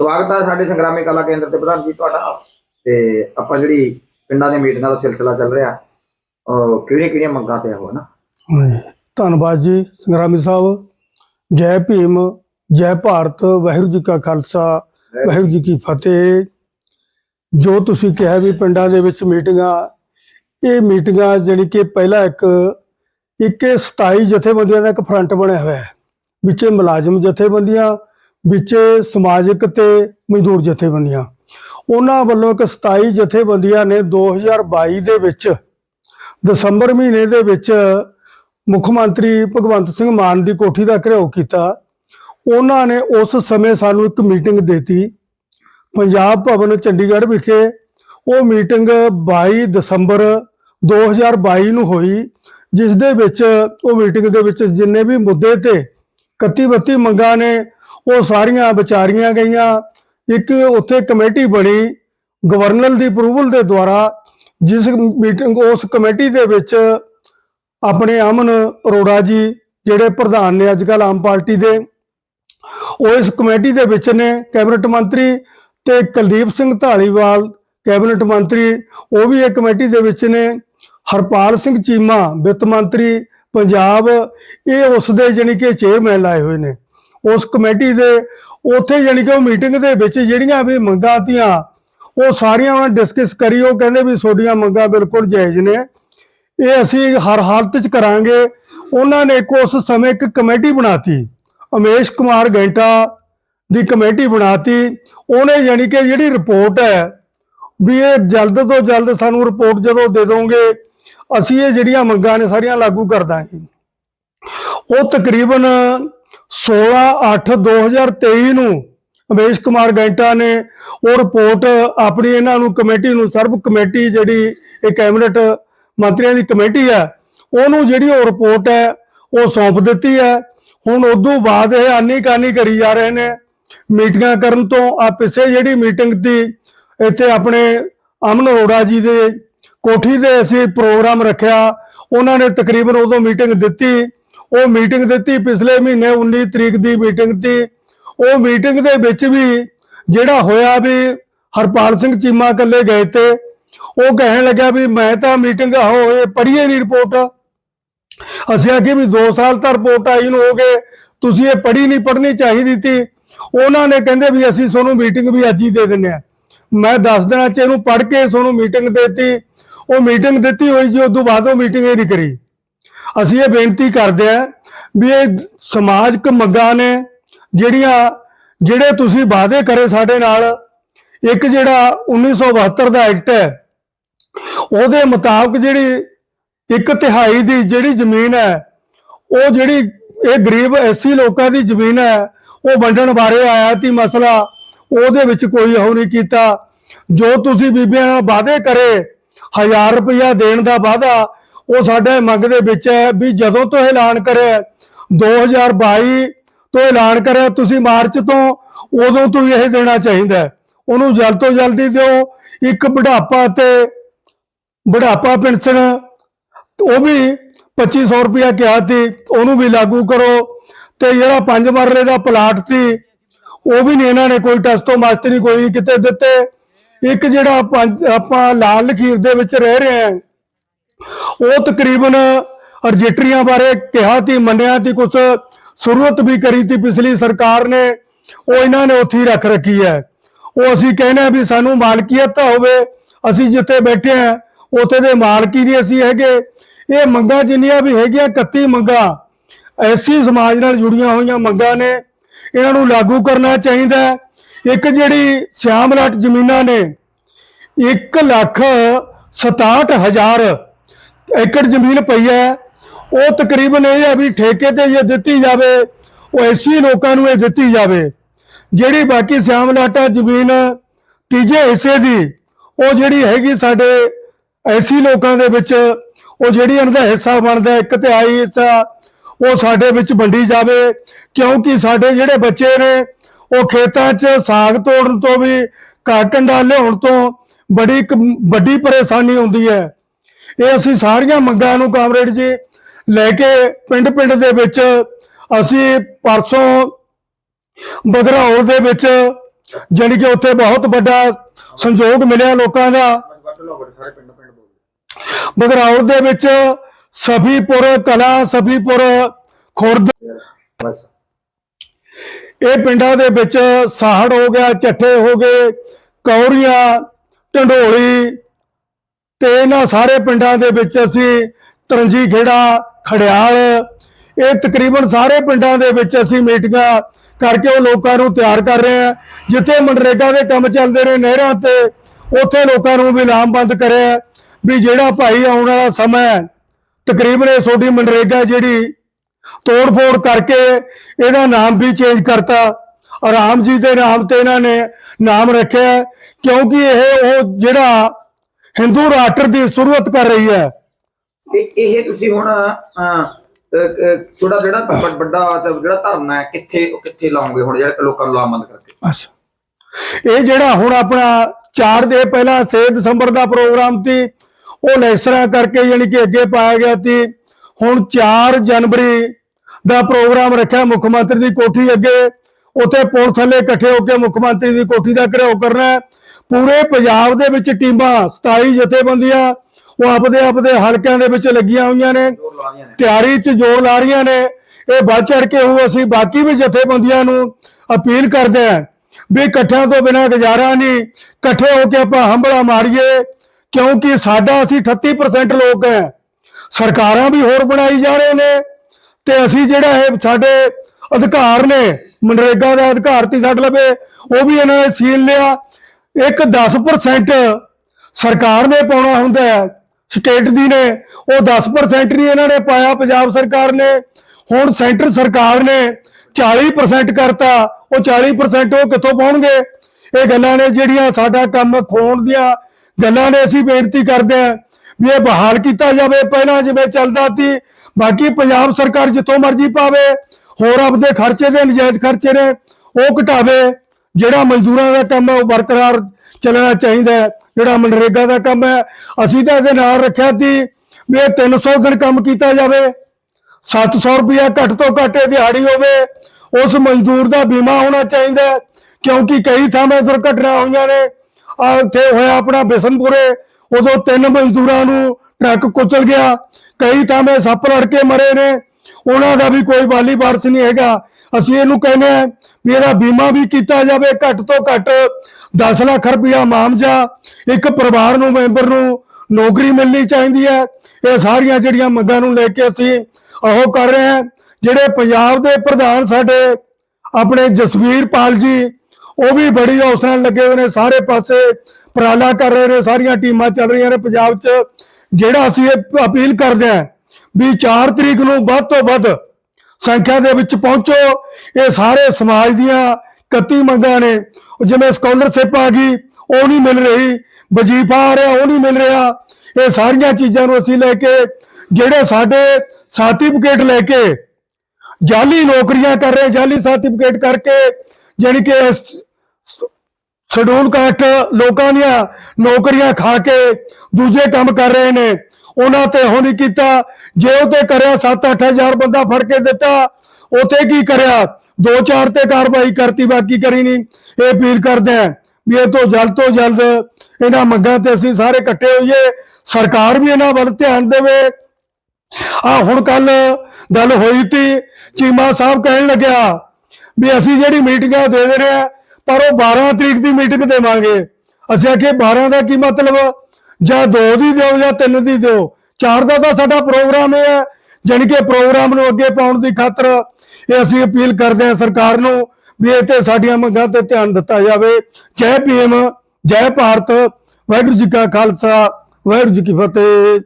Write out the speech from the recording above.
ਸਵਾਗਤ ਹੈ ਸਾਡੇ ਸੰਗਰਾਮੀ ਕਲਾ ਕੇਂਦਰ ਤੇ ਪ੍ਰਧਾਨ ਜੀ ਤੁਹਾਡਾ। ਤੇ ਆਪਾਂ ਜਿਹੜੀ ਪਿੰਡਾਂ ਦੇ ਮੀਟਿੰਗਾਂ ਦਾ ਸਿਲਸਿਲਾ ਚੱਲ ਰਿਹਾ, ਉਹ ਕਿਹੜੀਆਂ ਕਿਹੜੀਆਂ ਮੰਗਾਂ ਤੇ ਹੋ ਨਾ ਧੰਨਵਾਦ ਜੀ, ਸੰਗਰਾਮੀ ਸਾਹਿਬ। ਜੈ ਭੀਮ, ਜੈ ਭਾਰਤ, ਵਾਹਿਗੁਰੂ ਜੀ ਕਾ ਖਾਲਸਾ, ਵਾਹਿਗੁਰੂ ਜੀ ਕੀ ਫਤਿਹ। ਜੋ ਤੁਸੀਂ ਕਿਹਾ ਵੀ ਪਿੰਡਾਂ ਦੇ ਵਿੱਚ ਮੀਟਿੰਗਾਂ, ਇਹ ਮੀਟਿੰਗਾਂ ਜਿਹੜੀ ਕਿ ਪਹਿਲਾਂ ਇੱਕ ਇੱਕ ਇਹ 27 ਜਥੇਬੰਦੀਆਂ ਦਾ ਇੱਕ ਫਰੰਟ ਬਣਿਆ ਹੋਇਆ ਹੈ। ਵਿੱਚੇ ਮੁਲਾਜ਼ਮ ਜਥੇਬੰਦੀਆਂ ਵਿੱਚ ਸਮਾਜਿਕ ਤੇ ਮਜ਼ਦੂਰ ਜਥੇਬੰਦੀਆਂ। ਉਹਨਾਂ ਵੱਲੋਂ ਇੱਕ 27 ਜਥੇਬੰਦੀਆਂ ਨੇ 2022 ਦੇ ਵਿੱਚ, ਦਸੰਬਰ ਮਹੀਨੇ ਦੇ ਵਿੱਚ ਮੁੱਖ ਮੰਤਰੀ ਭਗਵੰਤ ਸਿੰਘ ਮਾਨ ਦੀ ਕੋਠੀ ਦਾ ਘਿਰਾਓ ਕੀਤਾ। ਉਹਨਾਂ ਨੇ ਉਸ ਸਮੇਂ ਸਾਨੂੰ ਇੱਕ ਮੀਟਿੰਗ ਦਿੱਤੀ। ਪੰਜਾਬ ਭਵਨ ਚੰਡੀਗੜ੍ਹ ਵਿਖੇ ਉਹ ਮੀਟਿੰਗ 22 ਦਸੰਬਰ 2022 ਨੂੰ ਹੋਈ ਜਿਸ ਦੇ ਵਿੱਚ ਉਹ ਮੀਟਿੰਗ ਦੇ ਵਿੱਚ ਜਿੰਨੇ ਵੀ ਮੁੱਦੇ ਤੇ 31 32 ਮੰਗਾਂ ਨੇ ਉਹ ਸਾਰੀਆਂ ਵਿਚਾਰੀਆਂ ਗਈਆਂ। ਇੱਕ ਉੱਥੇ ਕਮੇਟੀ ਬਣੀ ਗਵਰਨਰ ਦੀ ਅਪਰੂਵਲ ਦੇ ਦੁਆਰਾ, ਜਿਸ ਮੀਟਿੰਗ ਉਸ ਕਮੇਟੀ ਦੇ ਵਿੱਚ ਆਪਣੇ ਅਮਨ ਅਰੋੜਾ ਜੀ, ਜਿਹੜੇ ਪ੍ਰਧਾਨ ਨੇ ਅੱਜ ਕੱਲ੍ਹ ਆਮ ਪਾਰਟੀ ਦੇ, ਉਹ ਇਸ ਕਮੇਟੀ ਦੇ ਵਿੱਚ ਨੇ। ਕੈਬਨਿਟ ਮੰਤਰੀ ਤੇ ਕੁਲਦੀਪ ਸਿੰਘ ਢਾਲੀਵਾਲ ਕੈਬਨਿਟ ਮੰਤਰੀ, ਉਹ ਵੀ ਇਹ ਕਮੇਟੀ ਦੇ ਵਿੱਚ ਨੇ। ਹਰਪਾਲ ਸਿੰਘ ਚੀਮਾ, ਵਿੱਤ ਮੰਤਰੀ, ਪੰਜਾਬ, ਇਹ ਉਸ ਦੇ ਜਾਣੀ ਕਿ ਚੇਅਰਮੈਨ ਲਾਏ ਹੋਏ ਨੇ। ਉਸ ਕਮੇਟੀ ਦੇ, ਉੱਥੇ ਜਾਣੀ ਕਿ ਉਹ ਮੀਟਿੰਗ ਦੇ ਵਿੱਚ ਜਿਹੜੀਆਂ ਵੀ ਮੰਗਾਂ ਤੀਆਂ, ਉਹ ਸਾਰੀਆਂ ਉਹਨਾਂ ਡਿਸਕਸ ਕਰੀ, ਉਹ ਕਹਿੰਦੇ ਵੀ ਤੁਹਾਡੀਆਂ ਮੰਗਾਂ ਬਿਲਕੁਲ ਜਾਇਜ਼ ਨੇ। ਇਹ ਅਸੀਂ ਹਰ ਹਾਲਤ 'ਚ ਕਰਾਂਗੇ। ਉਹਨਾਂ ਨੇ ਇੱਕ ਉਸ ਸਮੇਂ ਇੱਕ ਕਮੇਟੀ ਬਣਾਤੀ, ਅਮੇਸ਼ ਕੁਮਾਰ ਗੈਂਟਾ ਦੀ ਕਮੇਟੀ ਬਣਾਤੀ। ਉਹਨੇ ਯਾਨੀ ਕਿ ਜਿਹੜੀ ਰਿਪੋਰਟ ਹੈ, ਵੀ ਇਹ ਜਲਦ ਤੋਂ ਜਲਦ ਸਾਨੂੰ ਰਿਪੋਰਟ ਜਦੋਂ ਦੇ ਦੋਗੇ, ਅਸੀਂ ਇਹ ਜਿਹੜੀਆਂ ਮੰਗਾਂ ਨੇ ਸਾਰੀਆਂ ਲਾਗੂ ਕਰ ਦਾਂਗੇ। ਉਹ ਤਕਰੀਬਨ 16/8/2023 ਨੂੰ ਅਮੇਸ਼ ਕੁਮਾਰ ਗੈਂਟਾ ਨੇ ਉਹ ਰਿਪੋਰਟ ਆਪਣੀ ਇਹਨਾਂ ਨੂੰ ਕਮੇਟੀ ਨੂੰ, ਸਰਬ ਕਮੇਟੀ ਜਿਹੜੀ ਇਹ ਕੈਬਨਿਟ ਮੰਤਰੀਆਂ ਦੀ ਕਮੇਟੀ ਹੈ, ਉਹਨੂੰ ਜਿਹੜੀ ਉਹ ਰਿਪੋਰਟ ਹੈ, ਉਹ ਸੌਂਪ ਦਿੱਤੀ ਹੈ। ਹੁਣ ਉਦੋਂ ਬਾਅਦ ਇਹ ਆਨੀ ਕਾਨੀ ਕਰੀ ਜਾ ਰਹੇ ਨੇ। ਮੀਟਿੰਗਾਂ ਕਰਨ ਤੋਂ ਆ ਪਿੱਛੇ ਜਿਹੜੀ ਮੀਟਿੰਗ ਦੀ ਇੱਥੇ ਆਪਣੇ ਅਮਨ ਅਰੋੜਾ ਜੀ ਦੇ ਕੋਠੀ ਦੇ ਅਸੀਂ ਪ੍ਰੋਗਰਾਮ ਰੱਖਿਆ, ਉਹਨਾਂ ਨੇ ਤਕਰੀਬਨ ਉਦੋਂ ਮੀਟਿੰਗ ਦਿੱਤੀ। ਉਹ ਮੀਟਿੰਗ ਦਿੱਤੀ ਪਿਛਲੇ ਮਹੀਨੇ 19 ਤਰੀਕ ਦੀ ਮੀਟਿੰਗ ਸੀ। ਉਹ ਮੀਟਿੰਗ ਦੇ ਵਿੱਚ ਵੀ ਜਿਹੜਾ ਹੋਇਆ ਵੀ ਹਰਪਾਲ ਸਿੰਘ ਚੀਮਾ ਇਕੱਲੇ ਗਏ ਤੇ, ਉਹ ਕਹਿਣ ਲੱਗਾ ਵੀ ਮੈਂ ਤਾਂ ਮੀਟਿੰਗ ਹੋਏ ਪੜ੍ਹੀਏ ਨਹੀਂ ਰਿਪੋਰਟ ਅਸੀਂ ਆਖੀ ਵੀ 2 ਸਾਲ ਤਾਂ ਰਿਪੋਰਟ ਆਈ ਨੂੰ ਹੋ ਗਏ, ਤੁਸੀਂ ਇਹ ਪੜ੍ਹੀ ਨਹੀਂ ਪੜ੍ਹਨੀ ਚਾਹੀਦੀ ਸੀ। ਉਹਨਾਂ ਨੇ ਕਹਿੰਦੇ ਵੀ ਅਸੀਂ ਤੁਹਾਨੂੰ ਮੀਟਿੰਗ ਵੀ ਅੱਜ ਹੀ ਦੇ ਦਿੰਨੇ ਆ ਮੈਂ ਦੱਸ ਦਿਨਾਂ ਚ ਇਹਨੂੰ ਪੜ੍ਹ ਕੇ ਤੁਹਾਨੂੰ ਮੀਟਿੰਗ ਦੇਤੀ। ਉਹ ਮੀਟਿੰਗ ਦਿੱਤੀ ਹੋਈ ਜੀ ਉਦੋਂ ਬਾਅਦ ਉਹ ਮੀਟਿੰਗ ਹੀ ਨਹੀਂ ਕਰੀ। ਅਸੀਂ ਇਹ ਬੇਨਤੀ ਕਰਦੇ ਆ ਵੀ ਇਹ ਸਮਾਜਿਕ ਮੰਗਾਂ ਨੇ ਜਿਹੜੀਆਂ, ਜਿਹੜੇ ਤੁਸੀਂ ਵਾਅਦੇ ਕਰੇ ਸਾਡੇ ਨਾਲ, ਇੱਕ ਜਿਹੜਾ 1972 ਦਾ ਐਕਟ ਹੈ, ਉਹਦੇ ਮੁਤਾਬਕ ਜਿਹੜੀ ਇੱਕ ਤਿਹਾਈ ਦੀ ਜਿਹੜੀ ਜ਼ਮੀਨ ਹੈ, ਉਹ ਜਿਹੜੀ ਇਹ ਗਰੀਬ ਐਸੀ ਲੋਕਾਂ ਦੀ ਜ਼ਮੀਨ ਹੈ, ਉਹ ਵੰਡਣ ਬਾਰੇ ਆਇਆ ਸੀ ਮਸਲਾ, ਉਹਦੇ ਵਿੱਚ ਕੋਈ ਉਹ ਨਹੀਂ ਕੀਤਾ। ਜੋ ਤੁਸੀਂ ਬੀਬੀਆਂ ਨਾਲ ਵਾਅਦੇ ਕਰੇ 1000 ਰੁਪਇਆ ਦੇਣ ਦਾ ਵਾਅਦਾ ਉਹ ਸਾਡੇ ਮੰਗ ਦੇ ਵਿੱਚ ਹੈ ਵੀ ਜਦੋਂ ਤੋਂ ਐਲਾਨ ਕਰਿਆ 2022 ਤੋਂ ਐਲਾਨ ਕਰਿਆ ਤੁਸੀਂ ਮਾਰਚ ਤੋਂ ਉਦੋਂ ਤੋਂ ਹੀ ਇਹ ਦੇਣਾ ਚਾਹੀਦਾ ਉਹਨੂੰ ਜਲਦ ਤੋਂ ਜਲਦੀ ਦਿਓ। ਇੱਕ ਬੁਢਾਪਾ ਤੇ ਬੁਢਾਪਾ ਪੈਨਸ਼ਨ, ਉਹ ਵੀ 2500 ਰੁਪਇਆ ਕਿਹਾ ਸੀ, ਉਹਨੂੰ ਵੀ ਲਾਗੂ ਕਰੋ। ਤੇ ਜਿਹੜਾ ਪੰਜ ਮਰਲੇ ਦਾ ਪਲਾਟ ਸੀ, ਉਹ ਵੀ ਨਹੀਂ ਇਹਨਾਂ ਨੇ ਕੋਈ ਟੈਸਟੋ ਮਸਤ ਨਹੀਂ ਕੋਈ ਨਹੀਂ ਕਿਤੇ ਦਿੱਤੇ। ਇੱਕ ਜਿਹੜਾ ਪੰਜ ਆਪਾਂ ਲਾਲ ਲਖੀਰ ਦੇ ਵਿੱਚ ਰਹਿ ਰਹੇ ਹਾਂ ਉਹ ਤਕਰੀਬਨ ਰਜਿਸਟਰੀਆਂ ਬਾਰੇ ਕਿਹਾ ਸੀ ਮੰਨਿਆ ਤੀ ਕੁਝ ਸ਼ੁਰੂਤ ਵੀ ਕਰੀ ਤੀ ਪਿਛਲੀ ਸਰਕਾਰ ਨੇ, ਉਹ ਇਹਨਾਂ ਨੇ ਉੱਥੇ ਹੀ ਰੱਖ ਰੱਖੀ ਹੈ। ਉਹ ਅਸੀਂ ਕਹਿੰਦੇ ਆ ਵੀ ਸਾਨੂੰ ਮਾਲਕੀਅਤ ਤਾਂ ਹੋਵੇ, ਅਸੀਂ ਜਿੱਥੇ ਬੈਠੇ ਆ ਉੱਥੇ ਦੇ ਮਾਲਕੀ ਨਹੀਂ ਅਸੀਂ ਹੈਗੇ। ਇਹ ਮੰਗਾਂ ਜਿੰਨੀਆਂ ਵੀ ਹੈਗੀਆਂ 31 ਮੰਗਾਂ ਐਸੀ ਸਮਾਜ ਨਾਲ ਜੁੜੀਆਂ ਹੋਈਆਂ ਮੰਗਾਂ ਨੇ, ਇਹਨਾਂ ਨੂੰ ਲਾਗੂ ਕਰਨਾ ਚਾਹੀਦਾ ਇੱਕ ਜਿਹੜੀ ਸਿਆਮਲਾਟ ਜ਼ਮੀਨਾਂ ਨੇ 1 ਲੱਖ 67000 ਏਕੜ ਜ਼ਮੀਨ ਪਈ ਹੈ। ਉਹ ਤਕਰੀਬਨ ਇਹ ਹੈ ਵੀ ਠੇਕੇ ਤੇ ਜੇ ਦਿੱਤੀ ਜਾਵੇ, ਉਹ ਐਸੀ ਲੋਕਾਂ ਨੂੰ ਇਹ ਦਿੱਤੀ ਜਾਵੇ, ਜਿਹੜੀ ਬਾਕੀ ਸਿਆਮਲਾਟਾ ਜ਼ਮੀਨ ਤੀਜੇ ਹਿੱਸੇ ਦੀ, ਉਹ ਜਿਹੜੀ ਹੈਗੀ ਸਾਡੇ ਐਸੀ ਲੋਕਾਂ ਦੇ ਵਿੱਚ, ਉਹ ਜਿਹੜੀ ਇਹਨਾਂ ਦਾ ਹਿੱਸਾ ਬਣਦਾ, ਇੱਕ ਤਿਹਾਈ ਹਿੱਸਾ, ਉਹ ਸਾਡੇ ਵਿੱਚ ਵੰਡੀ ਜਾਵੇ, ਕਿਉਂਕਿ ਸਾਡੇ ਜਿਹੜੇ ਬੱਚੇ ਨੇ, ਉਹ ਖੇਤਾਂ 'ਚ ਸਾਗ ਤੋੜਨ ਤੋਂ ਵੀ ਕਾਟਨ ਡਾਲੇ ਹੋਣ ਤੋਂ ਬੜੀ ਇੱਕ ਵੱਡੀ ਪਰੇਸ਼ਾਨੀ ਹੁੰਦੀ ਹੈ। ਇਹ ਅਸੀਂ ਸਾਰੀਆਂ ਮੰਗਾਂ ਨੂੰ ਕਾਮਰੇਡ ਜੀ ਲੈ ਕੇ ਪਿੰਡ ਪਿੰਡ ਦੇ ਵਿੱਚ ਅਸੀਂ ਪਰਸੋਂ ਬਦਰਾਉ ਦੇ ਵਿੱਚ ਜਾਣੀ ਕਿ ਉੱਥੇ ਬਹੁਤ ਵੱਡਾ ਸੰਯੋਗ ਮਿਲਿਆ ਲੋਕਾਂ ਦਾ। ਬਗਰਾਉਰ ਦੇ ਵਿੱਚ ਸਫੀਪੁਰ ਕਲਾ ਸਫੀਪੁਰ ਖੁਰਦ। ਇਹ ਪਿੰਡਾਂ ਦੇ ਵਿੱਚ ਸਾਹੜ ਹੋ ਗਿਆ ਚੱਠੇ ਹੋ ਗਏ ਕੌਰੀਆਂ ਢੰਡੋਲੀ ਤੇ ਇਹਨਾਂ ਸਾਰੇ ਪਿੰਡਾਂ ਦੇ ਵਿੱਚ ਅਸੀਂ ਤਰੰਜੀ ਖੇੜਾ, ਖੜਿਆਲ, ਇਹ ਤਕਰੀਬਨ ਸਾਰੇ ਪਿੰਡਾਂ ਦੇ ਵਿੱਚ ਅਸੀਂ ਮੀਟਿੰਗਾਂ ਕਰਕੇ ਉਹ ਲੋਕਾਂ ਨੂੰ ਤਿਆਰ ਕਰ ਰਹੇ ਹਾਂ। ਜਿੱਥੇ ਮਨਰੇਗਾ ਦੇ ਕੰਮ ਚੱਲਦੇ ਨੇ ਨਹਿਰਾਂ ਤੇ, ਉੱਥੇ ਲੋਕਾਂ ਨੂੰ ਵੀ ਲਾਮਬੰਦ ਕਰਿਆ ਵੀ ਜਿਹੜਾ ਭਾਈ ਆਉਣ ਵਾਲਾ ਸਮਾਂ ਤਕਰੀਬਨ ਇਹ ਤੁਹਾਡੀ ਮਨਰੇਗਾ ਜਿਹੜੀ ਤੋੜ ਫੋੜ ਕਰਕੇ ਇਹਦਾ ਨਾਮ ਵੀ ਚੇਂਜ ਕਰਤਾ। ਰਾਮ ਜੀ ਦੇ ਨਾਮ ਤੇ ਇਹਨਾਂ ਨੇ ਨਾਮ ਰੱਖਿਆ ਕਿਉਂਕਿ ਇਹ ਉਹ ਜਿਹੜਾ ਹਿੰਦੂ ਰਾਸ਼ਟਰ ਦੀ ਸ਼ੁਰੂਆਤ ਕਰ ਰਹੀ ਹੈ। ਇਹ ਇਹ ਤੁਸੀਂ ਹੁਣ ਥੋੜਾ ਜਿਹੜਾ ਵੱਡ- ਤੇ ਜਿਹੜਾ ਧਰਨਾ ਹੈ ਕਿੱਥੇ ਉਹ ਕਿੱਥੇ ਲਾਉਂਗੇ ਹੁਣ ਜਿਹੜਾ ਲੋਕਾਂ ਨੂੰ ਲਾਮਬੰਦ ਕਰਕੇ? ਅੱਛਾ। ਇਹ ਜਿਹੜਾ ਹੁਣ ਆਪਣਾ 4 ਦੇ ਪਹਿਲਾਂ 6 ਦਸੰਬਰ ਦਾ ਪ੍ਰੋਗਰਾਮ ਸੀ ਉਹ ਲੈਕਚਰਾਂ ਕਰਕੇ ਯਾਨੀ ਕਿ ਅੱਗੇ ਪਾਇਆ ਗਿਆ ਸੀ। ਹੁਣ 4 ਜਨਵਰੀ ਦਾ ਪ੍ਰੋਗਰਾਮ ਰੱਖਿਆ ਮੁੱਖ ਮੰਤਰੀ ਦੀ ਕੋਠੀ ਅੱਗੇ ਉੱਥੇ ਪੁਲ ਥੱਲੇ ਇਕੱਠੇ ਹੋ ਕੇ ਮੁੱਖ ਮੰਤਰੀ ਦੀ ਕੋਠੀ ਦਾ ਘਿਰਾਓ ਕਰਨਾ ਹੈ। ਪੂਰੇ ਪੰਜਾਬ ਦੇ ਵਿੱਚ ਟੀਮਾਂ 27 ਜਥੇਬੰਦੀਆਂ ਉਹ ਆਪਦੇ ਆਪਦੇ ਹਲਕਿਆਂ ਦੇ ਵਿੱਚ ਲੱਗੀਆਂ ਹੋਈਆਂ ਨੇ। ਤਿਆਰੀ 'ਚ ਜ਼ੋਰ ਲਾ ਰਹੀਆਂ ਨੇ। ਇਹ ਵੱਧ ਚੜ ਕੇ ਉਹ ਅਸੀਂ ਬਾਕੀ ਵੀ ਜਥੇਬੰਦੀਆਂ ਨੂੰ ਅਪੀਲ ਕਰਦੇ ਹਾਂ ਵੀ ਇਕੱਠਿਆਂ ਤੋਂ ਬਿਨਾਂ ਗੁਜ਼ਾਰਾ ਨਹੀਂ ਇਕੱਠੇ ਹੋ ਕੇ ਆਪਾਂ ਹੰਬਲਾ ਮਾਰੀਏ ਕਿਉਂਕਿ ਸਾਡਾ ਅਸੀਂ 38% ਲੋਕ ਹੈ। ਸਰਕਾਰਾਂ ਵੀ ਹੋਰ ਬਣਾਈ ਜਾ ਰਹੇ ਨੇ ਤੇ ਅਸੀਂ ਜਿਹੜਾ ਇਹ ਸਾਡੇ ਅਧਿਕਾਰ ਨੇ ਮਨਰੇਗਾ ਦਾ ਅਧਿਕਾਰ ਤੀ ਸਾਡੇ ਲਵੇ ਉਹ ਵੀ ਇਹਨਾਂ ਨੇ ਸੀਲ ਲਿਆ। ਇੱਕ 10% ਸਰਕਾਰ ਨੇ ਪਾਉਣਾ ਹੁੰਦਾ ਹੈ, ਸਟੇਟ ਦੀ ਨੇ, ਉਹ 10% ਨਹੀਂ ਇਹਨਾਂ ਨੇ ਪਾਇਆ, ਪੰਜਾਬ ਸਰਕਾਰ ਨੇ। ਹੁਣ ਸੈਂਟਰ ਸਰਕਾਰ ਨੇ 40% ਕਰਤਾ, ਉਹ 40% ਉਹ ਕਿੱਥੋਂ ਪਾਉਣਗੇ? ਇਹ ਗੱਲਾਂ ਨੇ ਜਿਹੜੀਆਂ ਸਾਡਾ ਕੰਮ ਖੋਣ ਦੀਆਂ ਗੱਲਾਂ ਨੇ, ਅਸੀਂ ਬੇਨਤੀ ਕਰਦੇ ਹਾਂ ਵੀ ਇਹ ਬਹਾਲ ਕੀਤਾ ਜਾਵੇ ਪਹਿਲਾਂ, ਜਿਵੇਂ ਚੱਲਦਾ ਸੀ। ਬਾਕੀ ਪੰਜਾਬ ਸਰਕਾਰ ਜਿੱਥੋਂ ਮਰਜ਼ੀ ਪਾਵੇ, ਹੋਰ ਆਪਦੇ ਖਰਚੇ ਦੇ ਨਜਾਇਜ਼ ਖਰਚੇ ਨੇ, ਉਹ ਘਟਾਵੇ। ਜਿਹੜਾ ਮਜ਼ਦੂਰਾਂ ਦਾ ਕੰਮ ਹੈ ਉਹ ਬਰਕਰਾਰ ਚੱਲਣਾ ਚਾਹੀਦਾ ਹੈ। ਜਿਹੜਾ ਮਨਰੇਗਾ ਦਾ ਕੰਮ ਹੈ ਅਸੀਂ ਤਾਂ ਇਹਦੇ ਨਾਲ ਰੱਖਿਆ ਸੀ ਵੀ ਇਹ 300 ਦਿਨ ਕੰਮ ਕੀਤਾ ਜਾਵੇ। 700 ਰੁਪਇਆ ਘੱਟ ਤੋਂ ਘੱਟ ਦਿਹਾੜੀ ਹੋਵੇ ਉਸ ਮਜ਼ਦੂਰ ਦਾ ਬੀਮਾ ਹੋਣਾ ਚਾਹੀਦਾ ਹੈ, ਕਿਉਂਕਿ ਕਈ ਥਾਵਾਂ ਦੁਰਘਟਨਾ ਹੋਈਆਂ ਨੇ। ਆ ਉੱਥੇ ਹੋਇਆ ਆਪਣਾ ਬਿਸਨਪੁਰੇ ਉਦੋਂ ਤਿੰਨ ਮਜ਼ਦੂਰਾਂ ਨੂੰ ਟਰੱਕ ਕੁਚਲ ਗਿਆ। ਕਈ ਥਾਵੇਂ ਸੱਪ ਲੜ ਕੇ ਮਰੇ ਨੇ ਉਹਨਾਂ ਦਾ ਵੀ ਕੋਈ ਵਾਲੀ ਵਾਰਸ ਨਹੀਂ ਹੈਗਾ। ਅਸੀਂ ਇਹਨੂੰ ਕਹਿੰਦੇ ਆ ਵੀ ਇਹਦਾ ਬੀਮਾ ਵੀ ਕੀਤਾ ਜਾਵੇ, ਘੱਟ ਤੋਂ ਘੱਟ 10 ਲੱਖ ਰੁਪਇਆ ਮਾਮਜਾ ਇੱਕ ਪਰਿਵਾਰ ਨੂੰ ਮੈਂਬਰ ਨੂੰ ਨੌਕਰੀ ਮਿਲਣੀ ਚਾਹੀਦੀ ਹੈ। ਇਹ ਸਾਰੀਆਂ ਜਿਹੜੀਆਂ ਮੰਗਾਂ ਨੂੰ ਲੈ ਕੇ ਅਸੀਂ ਉਹ ਕਰ ਰਹੇ ਹਾਂ। ਜਿਹੜੇ ਪੰਜਾਬ ਦੇ ਪ੍ਰਧਾਨ ਸਾਡੇ ਆਪਣੇ ਜਸਵੀਰ ਪਾਲ ਜੀ, ਉਹ ਵੀ ਬੜੀ ਹੌਸਲਾ ਲੱਗੇ ਹੋਏ ਨੇ, ਸਾਰੇ ਪਾਸੇ ਉਪਰਾਲਾ ਕਰ ਰਹੇ ਨੇ, ਸਾਰੀਆਂ ਟੀਮਾਂ ਚੱਲ ਰਹੀਆਂ ਨੇ ਪੰਜਾਬ 'ਚ। ਜਿਹੜਾ ਅਸੀਂ ਇਹ ਅਪੀਲ ਕਰਦੇ ਹਾਂ ਵੀ 4 ਤਰੀਕ ਨੂੰ ਵੱਧ ਤੋਂ ਵੱਧ ਸੰਖਿਆ ਦੇ ਵਿੱਚ ਪਹੁੰਚੋ। ਇਹ ਸਾਰੇ ਸਮਾਜ ਦੀਆਂ 31 ਮੰਗਾਂ ਨੇ। ਜਿਵੇਂ ਸਕਾਲਰਸ਼ਿਪ ਆ ਗਈ, ਉਹ ਨਹੀਂ ਮਿਲ ਰਹੀ। ਵਜੀਫਾ ਆ ਰਿਹਾ, ਉਹ ਨਹੀਂ ਮਿਲ ਰਿਹਾ। ਇਹ ਸਾਰੀਆਂ ਚੀਜ਼ਾਂ ਨੂੰ ਅਸੀਂ ਲੈ ਕੇ, ਜਿਹੜੇ ਸਾਡੇ ਸਰਟੀਫਿਕੇਟ ਲੈ ਕੇ ਜਾਲੀ ਨੌਕਰੀਆਂ ਕਰ ਰਹੇ ਜਾਲੀ ਸਰਟੀਫਿਕੇਟ ਕਰਕੇ, ਜਾਣੀ ਕਿ ਸ਼ਡਿਊਲ ਕਾਸਟ ਲੋਕਾਂ ਦੀਆਂ ਨੌਕਰੀਆਂ ਖਾ ਕੇ ਦੂਜੇ ਕੰਮ ਕਰ ਰਹੇ ਨੇ। ਉਹਨਾਂ ਤੇ ਉਹ ਹੀ ਕੀਤਾ। ਜੇ ਉਹ ਤੇ ਕਰਿਆ 7-8000 ਬੰਦਾ ਫੜ ਕੇ ਦਿੱਤਾ, ਉਥੇ ਕੀ ਕਰਿਆ? ਦੋ ਚਾਰ ਤੇ ਕਾਰਵਾਈ ਕਰਤੀ, ਬਾਕੀ ਕਰੀ ਨਹੀਂ। ਇਹ ਅਪੀਲ ਕਰਦੇ ਆ ਵੀ ਇਹ ਤੋਂ ਜਲਦ ਤੋਂ ਜਲਦ ਇਹਨਾਂ ਮੰਗਾਂ ਤੇ ਅਸੀਂ ਸਾਰੇ ਇਕੱਠੇ ਹੋਈਏ। ਸਰਕਾਰ ਵੀ ਇਹਨਾਂ ਵੱਲ ਧਿਆਨ ਦੇਵੇ। ਆ ਹੁਣ ਕੱਲ ਗੱਲ ਹੋਈ ਤੀ ਚੀਮਾ ਸਾਹਿਬ ਕਹਿਣ ਲੱਗਿਆ ਵੀ ਅਸੀਂ ਜਿਹੜੀ ਮੀਟਿੰਗਾਂ ਦੇ ਦੇ ਰਹੇ ਆ, ਪਰ ਉਹ 12 ਤਰੀਕ ਦੀ ਮੀਟਿੰਗ ਦੇਵਾਂਗੇ। ਅਸੀਂ ਆਖੇ 12 ਦਾ ਕੀ ਮਤਲਬ? ਜਾਂ ਦੋ ਦੀ ਦਿਓ ਜਾਂ ਤਿੰਨ ਦੀ ਦਿਓ। ਚਾਰ ਦਾ ਤਾਂ ਸਾਡਾ ਪ੍ਰੋਗਰਾਮ ਇਹ ਹੈ, ਜਾਣੀ ਕਿ ਪ੍ਰੋਗਰਾਮ ਨੂੰ ਅੱਗੇ ਪਾਉਣ ਦੀ ਖਾਤਰ ਇਹ ਅਸੀਂ ਅਪੀਲ ਕਰਦੇ ਹਾਂ ਸਰਕਾਰ ਨੂੰ ਵੀ ਇਹ ਤੇ ਸਾਡੀਆਂ ਮੰਗਾਂ ਤੇ ਧਿਆਨ ਦਿੱਤਾ ਜਾਵੇ। ਜੈ ਭੀਮ, ਜੈ ਭਾਰਤ, ਵਾਹਿਗੁਰੂ ਜੀ ਕਾ ਖਾਲਸਾ, ਵਾਹਿਗੁਰੂ ਜੀ ਕੀ ਫਤਿਹ।